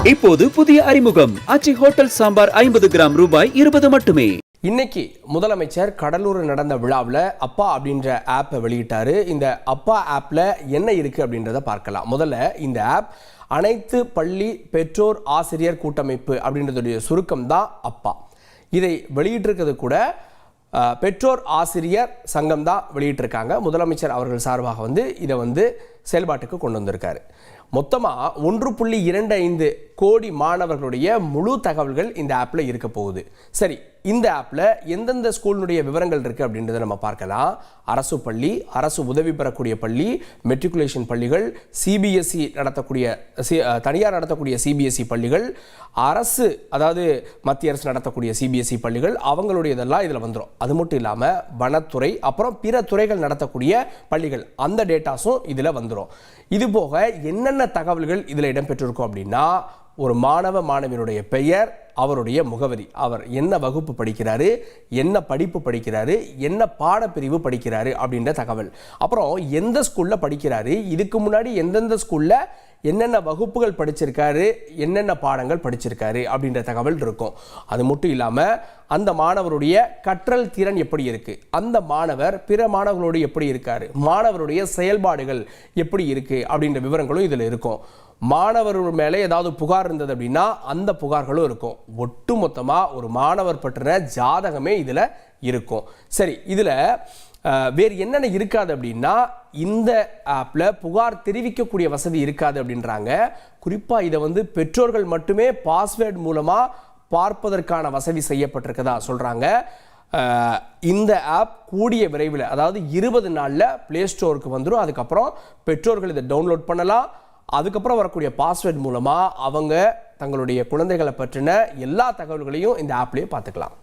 இப்போது புதிய அறிமுகம். அச்சி ஹோட்டல் சாம்பார் ஐம்பது கிராம் ரூபாய் இருபது மட்டுமே. இன்னைக்கு முதலமைச்சர் கடலூர் நடந்த விழாவில் அப்பா அப்படின்ற ஆப்பை வெளியிட்டாரு. இந்த அப்பா ஆப்பில் என்ன இருக்குது அப்படின்றத பார்க்கலாம். முதல்ல இந்த ஆப் அனைத்து பள்ளி பெற்றோர் ஆசிரியர் கூட்டமைப்பு அப்படின்றதுடைய சுருக்கம் தான் அப்பா. இதை வெளியிட்டிருக்கிறது கூட பெற்றோர் ஆசிரியர் சங்கம் தான் வெளியிட்டிருக்காங்க. முதலமைச்சர் அவர்கள் சார்பாக வந்து இதை வந்து செயல்பாட்டுக்கு கொண்டு வந்திருக்காரு. மொத்தமாக ஒன்று புள்ளி இரண்டு ஐந்து கோடி மாணவர்களுடைய முழு தகவல்கள் இந்த ஆப்பில் இருக்க போகுது. சரி இந்த ஆப்பில் எந்தெந்த ஸ்கூலினுடைய விவரங்கள் இருக்குது அப்படின்றத நம்ம பார்க்கலாம். அரசு பள்ளி அரசு உதவி பெறக்கூடிய பள்ளி மெட்ரிகுலேஷன் பள்ளிகள் சிபிஎஸ்இ நடத்தக்கூடிய சி- தனியார் நடத்தக்கூடிய சிபிஎஸ்இ பள்ளிகள் அரசு அதாவது மத்திய அரசு நடத்தக்கூடிய சிபிஎஸ்இ பள்ளிகள் அவங்களுடையதெல்லாம் இதில் வந்துடும் அது மட்டும் இல்லாமல் வனத்துறை அப்புறம் பிற துறைகள் நடத்தக்கூடிய பள்ளிகள் அந்த டேட்டாஸும் இதில் வந்துடும் இது போக என்னென்ன தகவல்கள் இதில் இடம்பெற்றிருக்கும் அப்படின்னா ஒரு மாணவ மாணவியினுடைய பெயர் அவருடைய முகவரி அவர் என்ன வகுப்பு படிக்கிறாரு என்ன படிப்பு படிக்கிறாரு என்ன பாடப்பிரிவு படிக்கிறாரு அப்படின்ற தகவல். அப்புறம் எந்த ஸ்கூலில் படிக்கிறாரு இதுக்கு முன்னாடி எந்தெந்த ஸ்கூலில் என்னென்ன வகுப்புகள் படிச்சிருக்காரு என்னென்ன பாடங்கள் படிச்சிருக்காரு அப்படின்ற தகவல் இருக்கும். அது மட்டும் இல்லாமல் அந்த மாணவருடைய கற்றல் திறன் எப்படி இருக்கு? அந்த மாணவர் பிற மாணவர்களோடு எப்படி இருக்காரு? மாணவருடைய செயல்பாடுகள் எப்படி இருக்கு? அப்படின்ற விவரங்களும் இதில் இருக்கும். மாணவர் மேலே ஏதாவது புகார் இருந்தது அப்படின்னா அந்த புகார்களும் இருக்கும். ஒட்டு மொத்தமாக ஒரு மாணவர் பற்றின ஜாதகமே இதில் இருக்கும். சரி இதில் வேறு என்னென்ன இருக்காது அப்படின்னா இந்த ஆப்பில் புகார் தெரிவிக்கக்கூடிய வசதி இருக்காது அப்படின்றாங்க. குறிப்பாக இதை வந்து பெற்றோர்கள் மட்டுமே பாஸ்வேர்டு மூலமாக பார்ப்பதற்கான வசதி செய்யப்பட்டிருக்கதா சொல்கிறாங்க இந்த ஆப் கூடிய விரைவில் அதாவது இருபது நாளில் ப்ளே ஸ்டோருக்கு வந்துடும் அதுக்கப்புறம் பெற்றோர்கள் இதை டவுன்லோட் பண்ணலாம். அதுக்கப்புறம் வரக்கூடிய பாஸ்வேர்டு மூலமாக அவங்க தங்களுடைய குழந்தைகளை பற்றின எல்லா தகவல்களையும் இந்த ஆப்லேயே பார்த்துக்கலாம்.